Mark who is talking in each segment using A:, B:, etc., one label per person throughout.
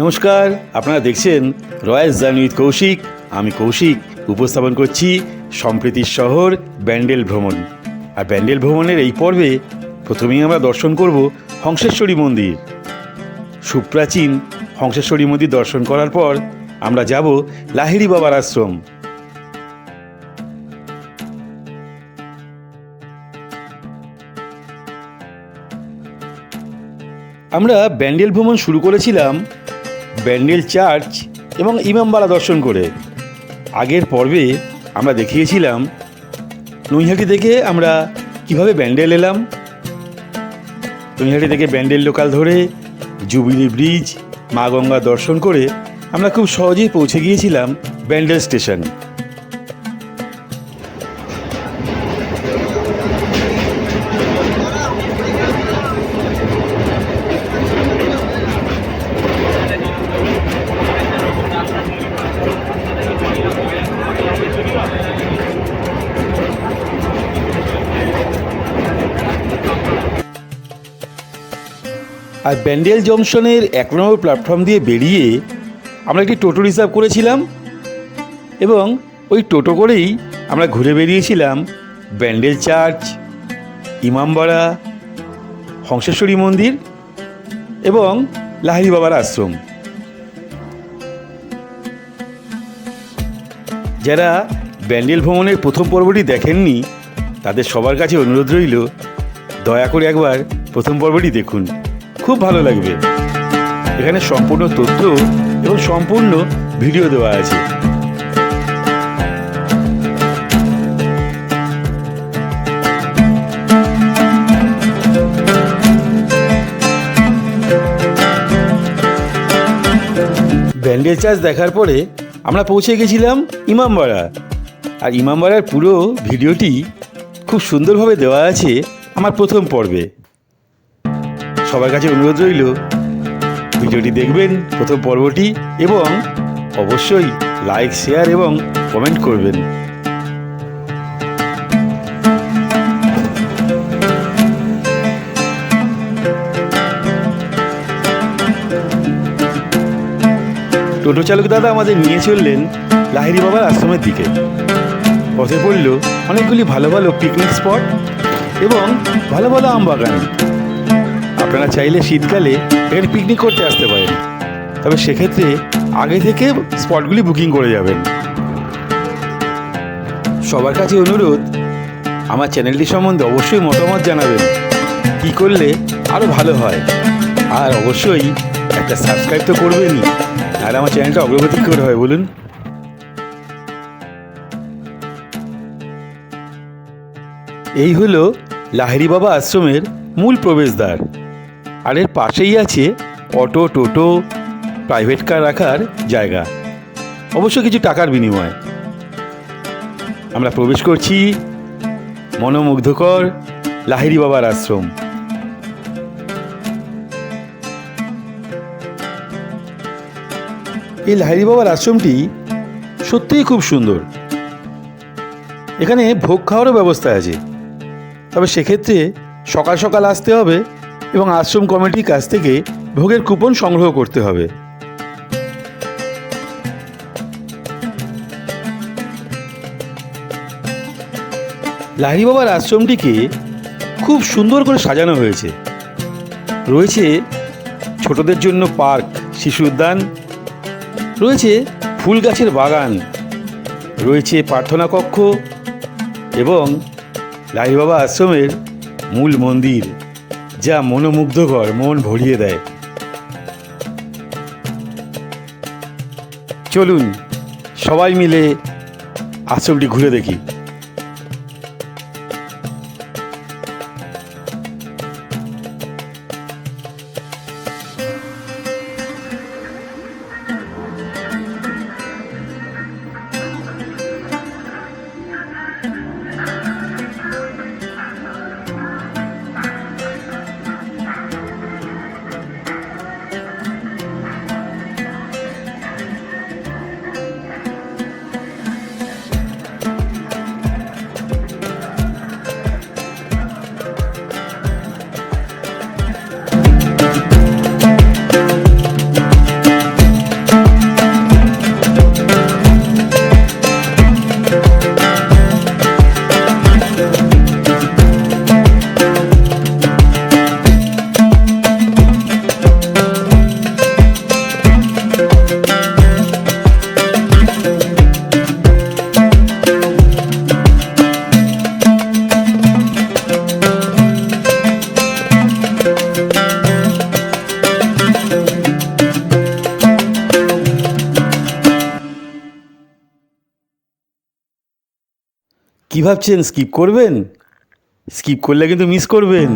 A: নমস্কার, আপনারা দেখছেন রয়্যাল জার্নি উইথ কৌশিক। আমি কৌশিক, উপস্থাপন করছি সম্প্রীতির শহর ব্যান্ডেল ভ্রমণ। আর ব্যান্ডেল ভ্রমণের এই পর্বে প্রথমেই আমরা দর্শন করব হংসেশ্বরী মন্দির। সুপ্রাচীন হংসেশ্বরী মন্দির দর্শন করার পর আমরা যাব লাহিড়ি বাবার আশ্রম। আমরা ব্যান্ডেল ভ্রমণ শুরু করেছিলাম ব্যান্ডেল চার্চ এবং ইমামবাড়া দর্শন করে। আগের পর্বে আমরা দেখিয়েছিলাম, নৈহাটি থেকে আমরা কীভাবে ব্যান্ডেল এলাম, নৈহাটি থেকে ব্যান্ডেল লোকাল ধরে জুবিলি ব্রিজ, মা গঙ্গা দর্শন করে আমরা খুব সহজেই পৌঁছে গিয়েছিলাম ব্যান্ডেল স্টেশন। আর ব্যান্ডেল জংশনের এক নম্বর প্ল্যাটফর্ম দিয়ে বেরিয়ে আমরা একটি টোটো রিজার্ভ করেছিলাম এবং ওই টোটো করেই আমরা ঘুরে বেরিয়েছিলাম ব্যান্ডেল চার্চ, ইমামবাড়া, হংসেশ্বরী মন্দির এবং লাহিড়ি বাবার আশ্রম। যারা ব্যান্ডেল ভ্রমণের প্রথম পর্বটি দেখেননি, তাদের সবার কাছে অনুরোধ রইল, দয়া করে একবার প্রথম পর্বটি দেখুন। খুব ভালো লাগবে। এখানে সম্পূর্ণ তথ্য এবং সম্পূর্ণ ভিডিও দেওয়া আছে। ব্যান্ডেজ চার্চ দেখার পরে আমরা পৌঁছে গেছিলাম ইমামবাড়া। আর ইমামবাড়ার পুরো ভিডিওটি খুব সুন্দরভাবে দেওয়া আছে আমার প্রথম পর্বে। সবার কাছে অনুরোধ রইল, ভিডিওটি দেখবেন প্রথম পর্বটি এবং অবশ্যই লাইক, শেয়ার এবং কমেন্ট করবেন। টোটো চালক দাদা আমাদের নিয়ে চললেন লাহিড়ি বাবার আশ্রমের দিকে। পথে পড়ল অনেকগুলি ভালো ভালো পিকনিক স্পট এবং ভালো ভালো আম বাগান আপনারা চাইলে শীতকালে এখানে পিকনিক করতে আসতে পারেন। তবে সেক্ষেত্রে আগে থেকে স্পটগুলি বুকিং করে যাবেন। সবার কাছে অনুরোধ, আমার চ্যানেলটি সম্বন্ধে অবশ্যই মতামত জানাবেন। কি করলে আরও ভালো হয়? আর অবশ্যই একটা সাবস্ক্রাইব তো করবেনই। আর আমার চ্যানেলটা অগ্রগতি করে হয় বলুন? এই হলো লাহিড়ি বাবা আশ্রমের মূল প্রবেশদ্বার। আর এর পাশেই আছে অটো, টোটো প্রাইভেট কার রাখার জায়গা। অবশ্য কিছু টাকার বিনিময়। আমরা প্রবেশ করছি মনোমুগ্ধকর লাহিড়ি বাবার আশ্রম। এই লাহিড়ি বাবার আশ্রমটি সত্যিই খুব সুন্দর। এখানে ভোগ খাওয়ারও ব্যবস্থা আছে। তবে সেক্ষেত্রে সকাল সকাল আসতে হবে এবং আশ্রম কমিটির কাছ থেকে ভোগের কুপন সংগ্রহ করতে হবে। লাহিড়ি বাবার আশ্রমটিকে খুব সুন্দর করে সাজানো হয়েছে। রয়েছে ছোটদের জন্য পার্ক, শিশু উদ্যান, রয়েছে ফুল গাছের বাগান, রয়েছে প্রার্থনা কক্ষ এবং লাহি বাবা আশ্রমের মূল মন্দির। যা মনোমুগ্ধকর মন ভরিয়ে দেয়। চলুন সবাই মিলে আশ্রমটি ঘুরে দেখি। কি ভাবছেন? স্কিপ করবেন? স্কিপ করলে কিন্তু মিস করবেন।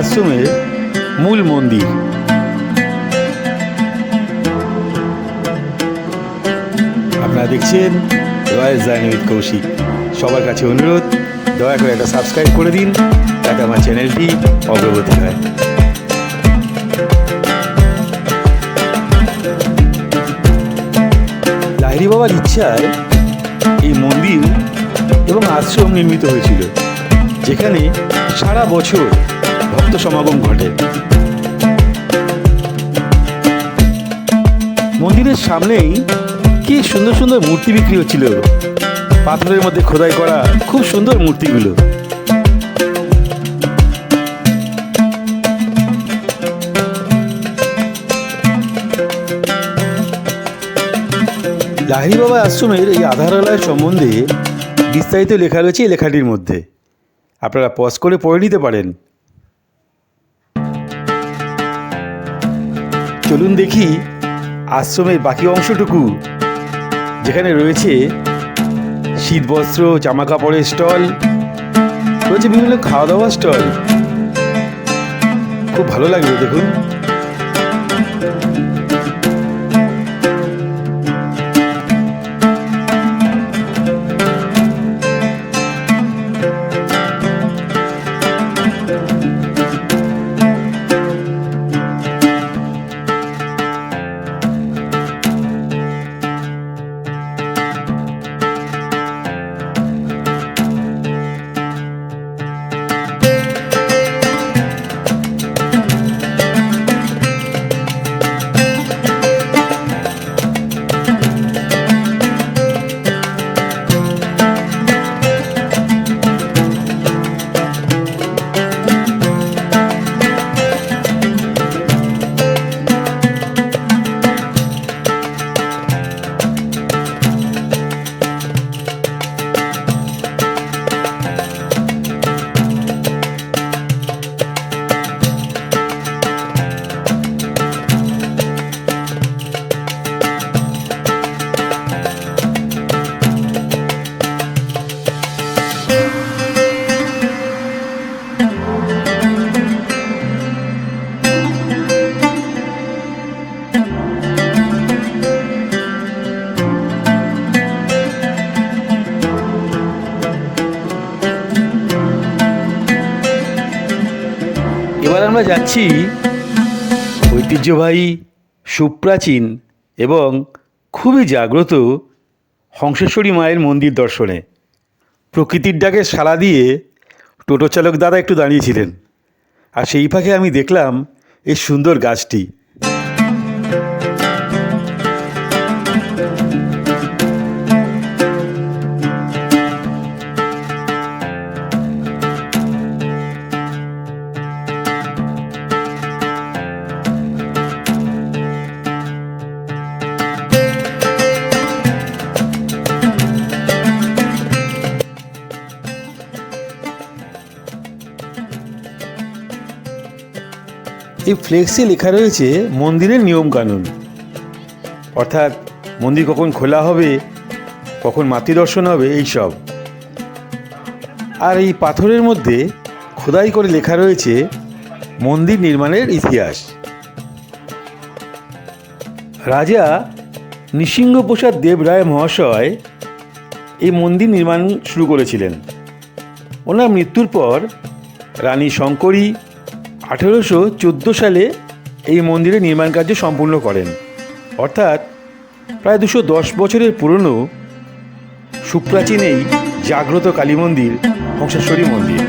A: আশ্রমের মূল মন্দির। আপনারা দেখছেন রয়েল জার্নি কৌশিক। সবার কাছে অনুরোধ, দয়া করে একটা সাবস্ক্রাইব করে দিন, যাতে আমার চ্যানেলটি অগ্রগতি হয়। লাহিড়ি বাবার ইচ্ছায় এই মন্দির এবং আশ্রম নির্মিত হয়েছিল, যেখানে সারা বছর সমাগম ঘটে। মন্দিরের সামনেই কি সুন্দর সুন্দর মূর্তি বিক্রি হচ্ছিল। পাথরের মধ্যে খোদাই করা খুব সুন্দর মূর্তিগুলো। লাহিড়ি বাবা আশ্রমের এই আধারালয় সম্বন্ধে বিস্তারিত লেখা রয়েছে এই লেখাটির মধ্যে। আপনারা পজ করে পড়ে নিতে পারেন। চলুন দেখি আশ্রমের বাকি অংশটুকু। যেখানে রয়েছে শীতবস্ত্র জামা কাপড়ের স্টল, রয়েছে বিভিন্ন খাওয়া দাওয়া স্টল। খুব ভালো লাগবে দেখুন। আমরা যাচ্ছি ঐতিহ্যবাহী সুপ্রাচীন এবং খুবই জাগ্রত হংসেশ্বরী মায়ের মন্দির দর্শনে। প্রকৃতির ডাকে সালা দিয়ে টোটো চালক দাদা একটু দাঁড়িয়েছিলেন। আর সেই ফাঁকে আমি দেখলাম এই সুন্দর গাছটি। এই ফ্লেক্সে লেখা রয়েছে মন্দিরের নিয়মকানুন। অর্থাৎ মন্দির কখন খোলা হবে, কখন মাতৃদর্শন হবে, এই সব। আর এই পাথরের মধ্যে খোদাই করে লেখা রয়েছে মন্দির নির্মাণের ইতিহাস। রাজা নৃসিংহপ্রসাদ দেব রায় মহাশয় এই মন্দির নির্মাণ শুরু করেছিলেন। ওনার মৃত্যুর পর রানী শঙ্করী আঠেরোশো চোদ্দ সালে এই মন্দিরের নির্মাণ কার্য সম্পূর্ণ করেন। অর্থাৎ প্রায় দুশো দশ বছরের পুরনো সুপ্রাচীন এই জাগ্রত কালী মন্দির হংসেশ্বরী মন্দির।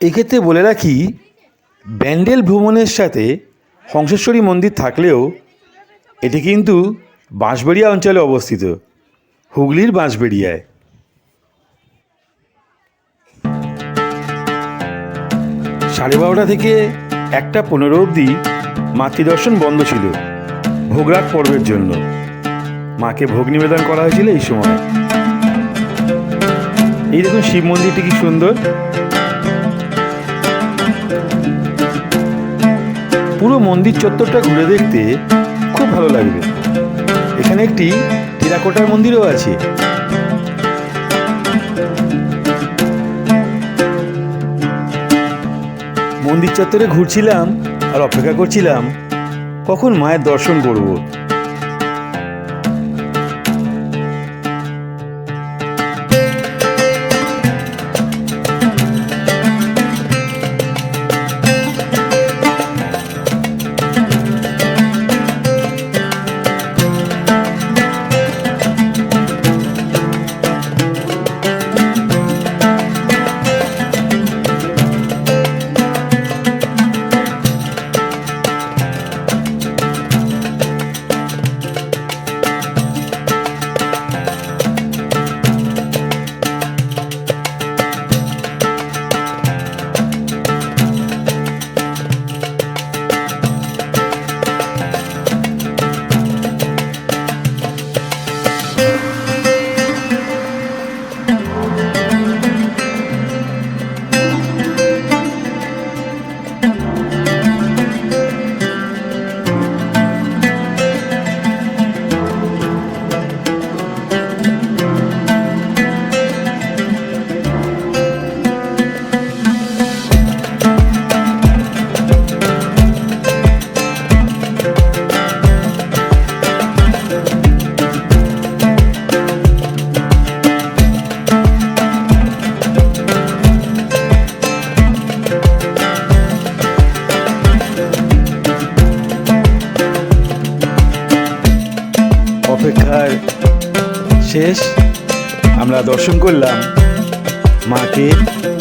A: এক্ষেত্রে বলে রাখি, ব্যান্ডেল ভ্রমণের সাথে হংসেশ্বরী মন্দির থাকলেও এটি কিন্তু বাঁশবেড়িয়া অঞ্চলে অবস্থিত, হুগলির বাঁশবেড়িয়ায়। সাড়ে বারোটা থেকে একটা পনেরো অবধি মাতৃদর্শন বন্ধ ছিল, ভোগরাগ পর্বের জন্য। মাকে ভোগ নিবেদন করা হয়েছিল এই সময়। এই দেখুন শিব মন্দিরটি কি সুন্দর। পুরো মন্দির চত্বরটা ঘুরে দেখতে খুব ভালো লাগবে। এখানে একটি টেরাকোটার মন্দিরও আছে। মন্দির চত্বরে ঘুরছিলাম আর অপেক্ষা করছিলাম কখন মায়ের দর্শন করব। শেষ। আমরা দর্শন করলাম মাকে,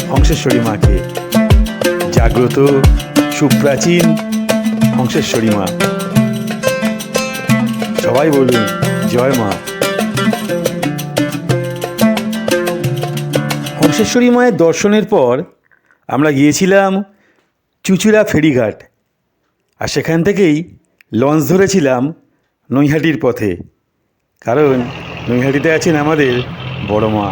A: হংসেশ্বরী মাকে। জাগ্রত সুপ্রাচীন হংসেশ্বরী মা। সবাই বলুন, জয় মা। হংসেশ্বরী মায়ের দর্শনের পর আমরা গিয়েছিলাম চুচুড়া ফেরিঘাট। আর সেখান থেকেই লঞ্চ ধরেছিলাম নৈহাটির পথে। কারণ নৈহাটিতে আছেন আমাদের বড় মা।